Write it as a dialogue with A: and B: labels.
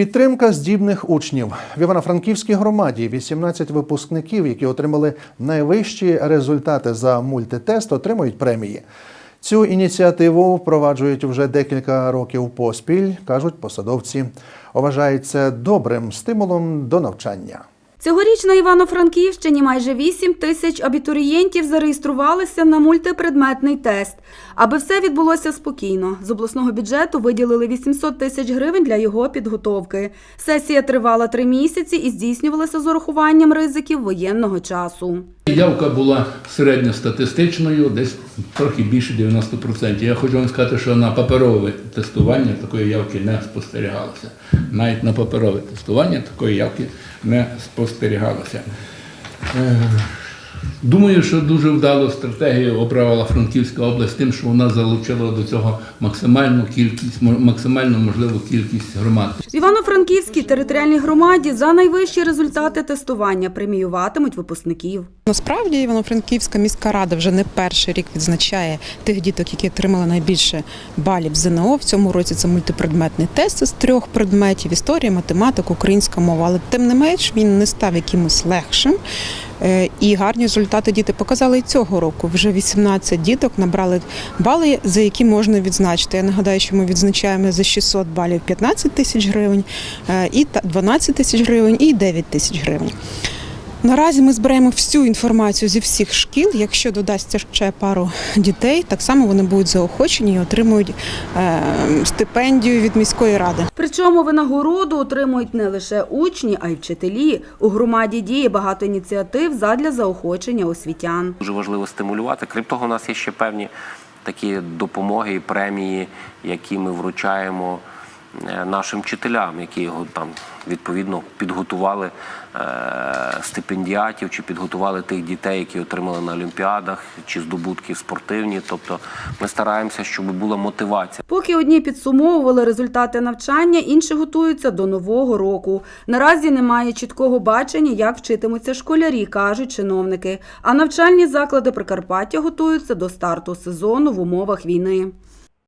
A: Підтримка здібних учнів в Івано-Франківській громаді 18 випускників, які отримали найвищі результати за мультитест, отримують премії. Цю ініціативу впроваджують вже декілька років поспіль, кажуть посадовці. Вважають добрим стимулом до навчання.
B: Цьогоріч на Івано-Франківщині майже 8 тисяч абітурієнтів зареєструвалися на мультипредметний тест. Аби все відбулося спокійно, з обласного бюджету виділили 800 тисяч гривень для його підготовки. Сесія тривала три місяці і здійснювалася з урахуванням ризиків воєнного часу.
C: Явка була середньостатистичною, десь трохи більше 90%. Я хочу вам сказати, що на паперове тестування такої явки не спостерігалося. Навіть на паперове тестування такої явки не спостерігалося. Е, Думаю, що дуже вдалу стратегію обрала Франківська область тим, що вона залучила до цього максимальну кількість, максимальну можливу кількість громад.
B: В Івано-Франківській територіальній громаді за найвищі результати тестування преміюватимуть випускників.
D: Насправді Івано-Франківська міська рада вже не перший рік відзначає тих діток, які отримали найбільше балів ЗНО. В цьому році це мультипредметний тест з трьох предметів: історія, математика, українська мова. Але тим не менш він не став якимось легшим. Е, І гарні результати діти показали і цього року. Вже 18 діток набрали бали, за які можна відзначити. Я нагадаю, що ми відзначаємо за 600 балів 15 тисяч гривень, е, і та- 12 тисяч гривень, і 9 тисяч гривень. Наразі ми збираємо всю інформацію зі всіх шкіл. Якщо додасться ще пару дітей, так само вони будуть заохочені і отримують е, стипендію від міської ради.
B: Причому винагороду отримують не лише учні, а й вчителі. У громаді діє багато ініціатив задля заохочення освітян.
E: Дуже важливо стимулювати. Крім того, у нас є ще певні такі допомоги і премії, які ми вручаємо е, нашим вчителям, які його там відповідно підготували е, стипендіатів чи підготували тих дітей, які отримали на олімпіадах чи здобутки спортивні. Тобто ми стараємося, щоб була мотивація.
B: Поки одні підсумовували результати навчання, інші готуються до нового року. Наразі немає чіткого бачення, як вчитимуться школярі, кажуть чиновники. А навчальні заклади Прикарпаття готуються до старту сезону в умовах війни.